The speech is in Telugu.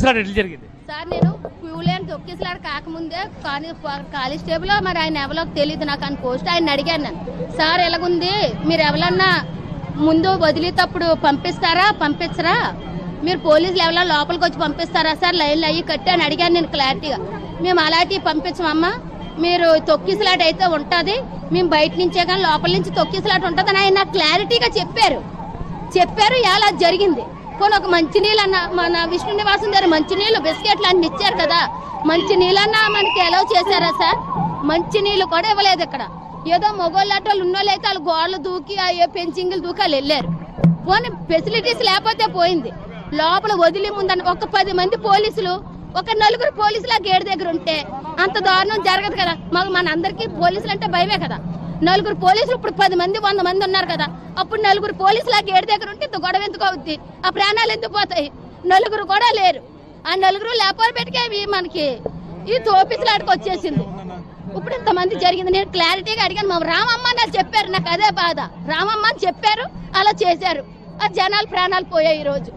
తొక్కిసలాట ఎట్లా జరిగింది? సార్ నేను క్యూ లైన్ తొక్కిసలాడు కాకముందే కానీ కానిస్టేబుల్ మరి ఆయన ఎవరో తెలియదు నాకు అని పోస్ట్ ఆయన అడిగాను నేను. సార్ ఎలాగుంది? మీరు ఎవరన్నా ముందు వదిలేటప్పుడు పంపిస్తారా? పంపించరా? మీరు పోలీసులు ఎవరో లోపలికి వచ్చి పంపిస్తారా? సార్ లైన్లు అయ్యి కట్టి అని అడిగాను నేను క్లారిటీగా. మేము అలాంటివి పంపించమమ్మా. మీరు తొక్కిసలాట అయితే ఉంటుంది. మేము బయట నుంచే కానీ లోపల నుంచి తొక్కిసలాట ఉంటుంది అని ఆయన క్లారిటీగా చెప్పారు. చెప్పారు ఎలా జరిగింది? పోనీ ఒక మంచినీళ్ళు అన్న మన విష్ణు నివాసం దగ్గర మంచినీళ్ళు బిస్కెట్లు అన్ని ఇచ్చారు కదా. మంచి నీళ్ళన్నా మనకి ఎలా చేశారా సార్? మంచి నీళ్ళు కూడా ఇవ్వలేదు ఇక్కడ. ఏదో మొగోళ్ళటోళ్ళు ఉన్నోళ్ళైతే వాళ్ళు గోడలు దూకి అయ్యో పెంచింగులు దూకి వాళ్ళు వెళ్ళారు. పోనీ ఫెసిలిటీస్ లేకపోతే పోయింది. లోపల వదిలి ముందని ఒక పది మంది పోలీసులు ఒక నలుగురు పోలీసులు ఆ గేట్ దగ్గర ఉంటే అంత దారుణం జరగదు కదా. మాకు మన అందరికీ పోలీసులు అంటే భయమే కదా. నలుగురు పోలీసులు ఇప్పుడు పది మంది వంద మంది ఉన్నారు కదా. అప్పుడు నలుగురు పోలీసులు ఆ గేట్ దగ్గర ఉంటే ఇంత గొడవ ఎందుకు అవుద్ది? ఆ ప్రాణాలు ఎందుకు పోతాయి? నలుగురు కూడా లేరు. ఆ నలుగురు లేపాలు పెట్టుకేవి మనకి ఈ తోపిసలాడికి వచ్చేసింది. ఇప్పుడు ఇంతమంది జరిగింది. నేను క్లారిటీగా అడిగాను. మా రామమ్మ నాకు చెప్పారు. నాకు అదే బాధ. రామమ్మ అని చెప్పారు. అలా చేశారు. ఆ జనాలు ప్రాణాలు పోయాయి ఈ రోజు